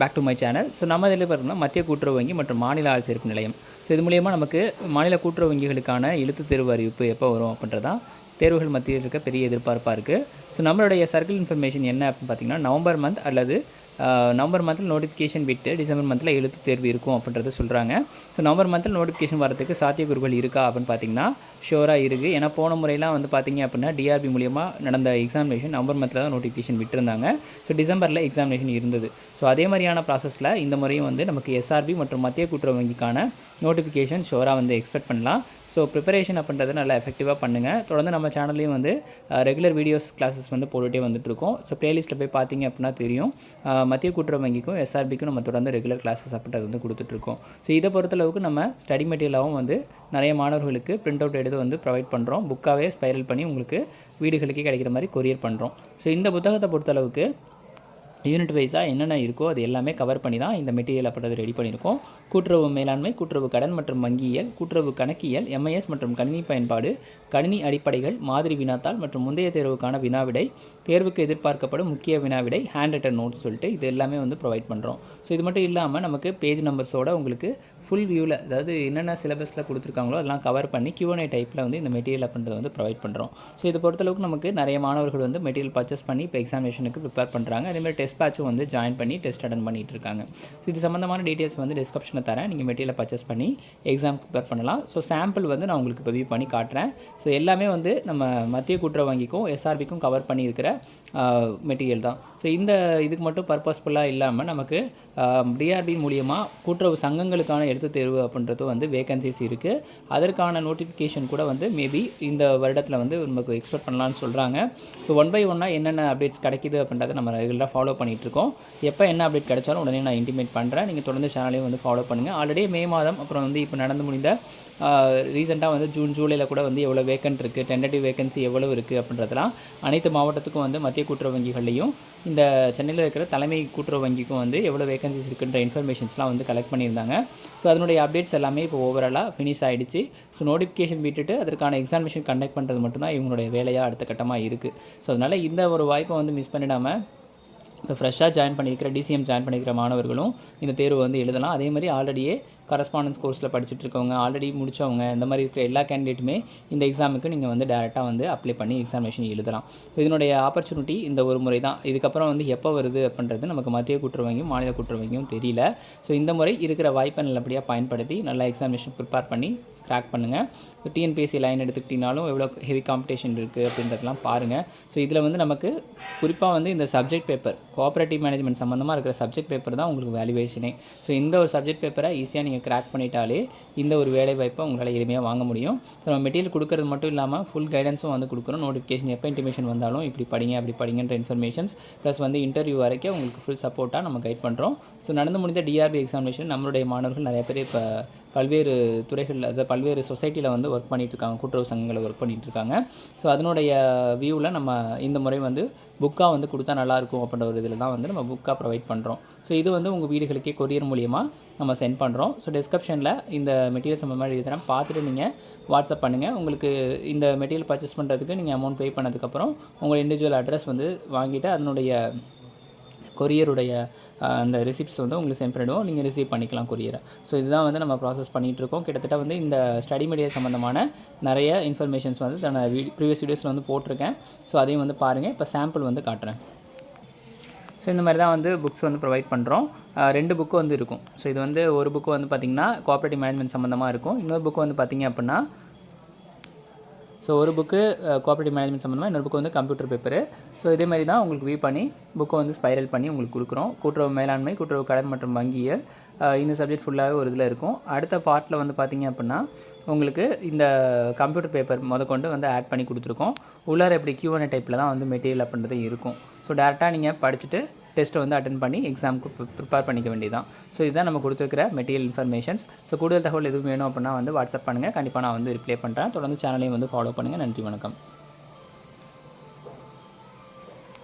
Back to my channel so நம்ம இதில் பார்த்தீங்கன்னா மத்திய கூட்டுறவு வங்கி மற்றும் மாநில ஆள் சேர்ப்பு நிலையம். ஸோ இது மூலியமாக நமக்கு மாநில கூட்டுறவு வங்கிகளுக்கான எழுத்து தேர்வு அறிவிப்பு எப்போ வரும் அப்படின்றதான் தேர்வுகள் மத்தியில் இருக்க பெரிய எதிர்பார்ப்பாக இருக்குது ஸோ நம்மளுடைய சர்க்கிள் இன்ஃபர்மேஷன் என்ன அப்படின்னு பார்த்தீங்கன்னா நவம்பர் மந்த் அல்லது நவம்பர் மந்தில் நோட்டிஃபிகேஷன் விட்டு டிசம்பர் மந்தில் எழுத்து தேர்வு இருக்கும் அப்படின்றத சொல்கிறாங்க ஸோ நவம்பர் மந்தில் நோட்டிஃபிகேஷன் வரதுக்கு சாத்தியக்கூறுகள் இருக்கா அப்படின்னு பார்த்தீங்கன்னா ஷோராக இருக்குது ஏன்னா போன முறையெல்லாம் வந்து பார்த்தீங்க அப்படின்னா டிஆர்பி மூலியமாக நடந்த எக்ஸாமினேஷன் நவம்பர் மந்தில் தான் நோட்டிஃபிகேஷன் விட்டுருந்தாங்க. ஸோ டிசம்பரில் எக்ஸாமினேஷன் இருந்தது. ஸோ அதே மாதிரியான ப்ராசஸில் இந்த முறையும் வந்து நமக்கு எஸ்ஆர்பி மற்றும் மத்திய கூட்டுறவு வங்கிக்கான நோட்டிஃபிகேஷன் ஷோராக வந்து எக்ஸ்பெக்ட் பண்ணலாம். ஸோ ப்ரிப்பரேஷன் அப்படின்றத நல்லா எஃபெக்டிவாக பண்ணுங்கள் தொடர்ந்து நம்ம சேனல்லையும் வந்து ரெகுலர் வீடியோஸ் கிளாஸஸ் வந்து போட்டுகிட்டே வந்துட்டுருக்கோம். ஸோ ப்ளேலிஸ்ட்டில் போய் பார்த்தீங்க அப்படின்னா தெரியும். மத்திய கூட்டுறவு வங்கிக்கும் எஸ்ஆர்பிக்கும் நம்ம தொடர்ந்து ரெகுலர் கிளாஸஸ் அப்படின்றது வந்து கொடுத்துட்ருக்கோம் ஸோ இதை பொறுத்தளவுக்கு நம்ம ஸ்டடி மெட்டீரியலாகவும் வந்து நிறைய மாணவர்களுக்கு பிரிண்ட் அவுட் எடுத்து வந்து ப்ரொவைட் பண்ணுறோம் புக்காகவே ஸ்பைரல் பண்ணி உங்களுக்கு வீடுகளுக்கே கிடைக்கிற மாதிரி கொரியர் பண்ணுறோம் ஸோ இந்த புத்தகத்தை பொறுத்தளவுக்கு யூனிட் வைஸாக என்னென்ன இருக்கோ அது எல்லாமே கவர் பண்ணி தான் இந்த மெட்டீரியல் அப்படின்றது ரெடி பண்ணியிருக்கோம். கூட்டுறவு மேலாண்மை கூட்டுறவு கடன் மற்றும் வங்கியியல் கூட்டுறவு கணக்கியல் எம்ஐஎஸ் மற்றும் கணினி பயன்பாடு கணினி அடிப்படைகள் மாதிரி வினாத்தாள் மற்றும் முந்தைய தேர்வுக்கான வினாவிடை தேர்வுக்கு எதிர்பார்க்கப்படும் முக்கிய வினாவிடை ஹேண்ட் ரிட்டன் நோட்ஸ் சொல்லிட்டு இது எல்லாமே வந்து ப்ரொவைட் பண்ணுறோம் ஸோ இது மட்டும் இல்லாமல் நமக்கு பேஜ் நம்பர்ஸோட உங்களுக்கு ஃபுல் வியூவில் அதாவது என்னென்ன சிலபஸில் கொடுத்துருக்காங்களோ அதெல்லாம் கவர் பண்ணி கியூஎன்ஐ டைப்பில் வந்து இந்த மெட்டீரியல் அப்படின்றத வந்து ப்ரொவைட் பண்ணுறோம் ஸோ இதை பொறுத்தளவுக்கு நமக்கு நிறைய மாணவர்கள் வந்து மெட்டீரியல் பர்ச்சேஸ் பண்ணி இப்போ எக்ஸாமினேஷனுக்கு ப்ரிப்பேர் பண்ணுறாங்க அதேமாதிரி டெஸ்ட் பேட்சும் வந்து ஜாயின் பண்ணி டெஸ்ட் அட்டன் பண்ணிட்டு இருக்காங்க. ஸோ இது சம்மந்தமான டீட்டெயில்ஸ் வந்து டிஸ்கிரிப்ஷனில் தரேன். நீங்கள் மெட்டீரியலை பர்ச்சேஸ் பண்ணி எக்ஸாம் ப்ரிப்பேர் பண்ணலாம். ஸோ சாம்பிள் வந்து நான் உங்களுக்கு இப்போ வியூ பண்ணி காட்டுறேன். ஸோ எல்லாமே வந்து நம்ம மத்திய கூட்டுறவு வங்கிக்கும் எஸ்ஆர்பிக்கும் கவர் பண்ணியிருக்கிற மெட்டீரியல் தான். ஸோ இந்த இதுக்கு மட்டும் பர்பஸ்ஃபுல்லாக இல்லாமல் நமக்கு டிஆர்பி மூலியமாக கூட்டுறவு சங்கங்களுக்கான எழுத்து தேர்வு அப்படின்றது வந்து வேகன்சிஸ் இருக்குது அதற்கான நோட்டிஃபிகேஷன் கூட வந்து மேபி இந்த வருடத்தில் வந்து நமக்கு எக்ஸ்பெக்ட் பண்ணலாம்னு சொல்கிறாங்க ஸோ ஒன் பை ஒன்னாக என்னென்ன அப்டேட்ஸ் கிடைக்குது அப்படின்றத நம்ம ரெகுலராக ஃபாலோ பண்ணிகிட்ருக்கோம் எப்போ என்ன அப்டேட் கிடைச்சாலும் உடனே நான் இன்டிமேட் பண்ணுறேன் நீங்கள் தொடர்ந்து சேனலையும் வந்து ஃபாலோ பண்ணுங்கள் ஆல்ரெடி மே மாதம் அப்புறம் வந்து இப்போ நடந்து முடிந்த ரீசெண்டாக வந்து ஜூன் ஜூலையில் கூட வந்து எவ்வளோ வேக்கன்ட் இருக்குது டென்டேட்டிவ் வேகன்சி எவ்வளோ இருக்குது அப்படின்றதெல்லாம் அனைத்து மாவட்டத்துக்கும் வந்து மத்திய கூட்டுறவு வங்கிகள்லையும் இந்த சென்னையில் இருக்கிற தலைமை கூட்டுறவு வங்கிக்கும் வந்து எவ்வளோ வேகன்சிஸ் இருக்குன்ற இன்ஃபர்மேஷன்ஸ்லாம் வந்து கலெக்ட் பண்ணியிருந்தாங்க. ஸோ அதனுடைய அப்டேட்ஸ் எல்லாமே இப்போ ஓவராலாக ஃபினிஷ் ஆகிடுச்சு ஸோ நோட்டிஃபிகேஷன் விட்டுட்டு அதற்கான எக்ஸாமினேஷன் கண்டக்ட் பண்ணுறது மட்டும்தான் இவங்களுடைய வேலையாக அடுத்த கட்டமாக இருக்குது ஸோ அதனால் இந்த ஒரு வாய்ப்பை வந்து மிஸ் பண்ணிடாமல் இப்போ ஃப்ரெஷ்ஷாக ஜாயின் பண்ணியிருக்கிற டிசிஎம் ஜாயின் பண்ணியிருக்கிற மாணவர்களும் இந்த தேர்வு வந்து எழுதலாம். அதே மாதிரி ஆல்ரெடியே கரஸ்பாண்டன்ஸ் கோர்ஸில் படிச்சுட்டு இருக்கவங்க ஆல்ரெடி முடிச்சவங்க இந்த மாதிரி இருக்கிற எல்லா கேண்டிடேட்டுமே இந்த எக்ஸாமுக்கு நீங்கள் வந்து டேரெக்டாக வந்து அப்ளை பண்ணி எக்ஸாமினேஷன் எழுதலாம். இதனுடைய ஆப்பர்ச்சுனிட்டி இந்த ஒரு முறை தான். இதுக்கப்புறம் வந்து எப்போ வருது அப்படின்றது நமக்கு மத்திய கூட்டுறவங்கும் மாநில கூட்டுறவங்கும் தெரியல. ஸோ இந்த முறை இருக்கிற வாய்ப்பை நல்லபடியாக பயன்படுத்தி நல்லா எக்ஸாமினேஷன் ப்ரிப்பேர் பண்ணி கிராக் பண்ணுங்கள் இப்போ டிஎன்பிஎஸ்சி லைன் எடுத்துக்கிட்டிங்கனாலும் எவ்வளோ ஹெவி காம்படிஷன் இருக்குது அப்படின்றதெல்லாம் பாருங்கள் ஸோ இதில் வந்து நமக்கு குறிப்பாக வந்து இந்த சப்ஜெக்ட் பேப்பர் கோஆப்ரேட்டிவ் மேனேஜ்மெண்ட் சம்மந்தமாக இருக்கிற சப்ஜெக்ட் பேப்பர் தான் உங்களுக்கு வேல்யூவேஷனே ஸோ இந்த ஒரு சப்ஜெக்ட் பேப்பரை ஈஸியாக நீங்கள் கிராக் பண்ணிட்டாலே இந்த ஒரு வேலை வாய்ப்பை உங்களால் எளிமையாக வாங்க முடியும். ஸோ நம்ம மெட்டீரியல் கொடுக்கறது மட்டும் இல்லாமல் ஃபுல் கைடன்ஸும் வந்து கொடுக்குறோம் நோட்டிஃபிகேஷன் எப்போ இன்டிமேஷன் வந்தாலும் இப்படி படிங்க அப்படி படிங்கன்ற இன்ஃபர்மேஷன்ஸ் ப்ளஸ் வந்து இன்டர்வியூ வரைக்கும் உங்களுக்கு ஃபுல் சப்போர்ட்டாக நம்ம கைட் பண்ணுறோம் ஸோ நடந்து முடிந்த டிஆர்பி எக்ஸாமினேஷன் நம்மளுடைய மாணவர்கள் நிறைய பேர் இப்போ பல்வேறு துறைகளில் அதாவது பல்வேறு சொசைட்டியில் வந்து ஒர்க் பண்ணிட்டு இருக்காங்க. கூட்டுறவு சங்கங்களில் ஒர்க் பண்ணிகிட்ருக்காங்க இருக்காங்க. ஸோ அதனுடைய வியூவில் நம்ம இந்த முறை வந்து புக்காக வந்து கொடுத்தா நல்லாயிருக்கும் அப்படின்ற ஒரு இதில் தான் வந்து நம்ம புக்காக ப்ரொவைட் பண்ணுறோம் ஸோ இது வந்து உங்கள் வீடுகளுக்கே கொரியர் மூலியமாக நம்ம சென்ட் பண்ணுறோம் ஸோ டிஸ்கிரிப்ஷனில் இந்த மெட்டீரியல்ஸ் நம்ம மாதிரி எழுதுகிறேன் பார்த்துட்டு நீங்கள் வாட்ஸ்அப் பண்ணுங்கள் உங்களுக்கு இந்த மெட்டீரியல் பர்ச்சேஸ் பண்ணுறதுக்கு நீங்கள் அமௌண்ட் பே பண்ணதுக்கப்புறம் உங்கள் இண்டிவிஜுவல் அட்ரஸ் வந்து வாங்கிட்டு அதனுடைய கொரியருடைய அந்த ரிசிப்ட்ஸ் வந்து உங்களுக்கு சென்ட் பண்ணிடுவோம். நீங்கள் ரிசீவ் பண்ணிக்கலாம் கொரியரை ஸோ இதுதான் வந்து நம்ம ப்ராசஸ் பண்ணிகிட்ருக்கோம் கிட்டத்தட்ட வந்து இந்த ஸ்டடி மீடியா சம்மந்தமான நிறைய இன்ஃபர்மேஷன்ஸ் வந்து நான் வீடியோ ப்ரீவியஸ் வீடியோஸில் வந்து போட்டிருக்கேன். ஸோ அதையும் வந்து பாருங்கள் இப்போ சாம்பிள் வந்து காட்டுறேன். ஸோ இந்த மாதிரி தான் வந்து புக்ஸ் வந்து ப்ரொவைட் பண்ணுறோம் ரெண்டு புக்கு வந்து இருக்கும். ஸோ இது வந்து ஒரு புக்கு வந்து பார்த்திங்கன்னா கோஆப்ரேட்டிவ் மேனேஜ்மெண்ட் சம்மந்தமாக இருக்கும். இன்னொரு புக்கு வந்து பார்த்திங்க அப்படின்னா ஸோ ஒரு புக்கு கோஆப்ரேட்டிவ் மேனேஜ்மெண்ட் சம்மந்தமாக இன்னொரு புக்கு வந்து கம்ப்யூட்டர் பேப்பரு ஸோ இதே மாதிரி தான் உங்களுக்கு வியூ பண்ணி புக்கை வந்து ஸ்பைரல் பண்ணி உங்களுக்கு கொடுக்குறோம். கூட்டுறவு மேலாண்மை கூட்டுறவு கடன் மற்றும் வங்கியல் இந்த சப்ஜெக்ட் ஃபுல்லாகவே ஒரு இதில் இருக்கும். அடுத்த பார்ட்டில் வந்து பார்த்திங்க அப்படின்னா உங்களுக்கு இந்த கம்ப்யூட்டர் பேப்பர் முதற்கொண்டு வந்து ஆட் பண்ணி கொடுத்துருக்கோம். உள்ளார எப்படி கியூஎன்ஏ டைப்பில் தான் வந்து மெட்டீரியல் அப்படின்றது இருக்கும். ஸோ டேரெக்டாக நீங்கள் படிச்சுட்டு டெஸ்ட்டை வந்து அட்டன் பண்ணி எக்ஸாமுக்கு ப்ரிப்பேர் பண்ணிக்க வேண்டியதான் ஸோ இதுதான் நம்ம கொடுத்துருக்கிற மெட்டீரியல் இன்ஃபர்மேஷன்ஸ் ஸோ கூடுதல் தகவல் எதுவும் வேணும் அப்படின்னா வந்து வாட்ஸ்அப் பண்ணுங்கள் கண்டிப்பாக நான் வந்து ரிப்ளை பண்ணுறேன் தொடர்ந்து சேனலையும் வந்து ஃபாலோ பண்ணுங்கள் நன்றி வணக்கம்.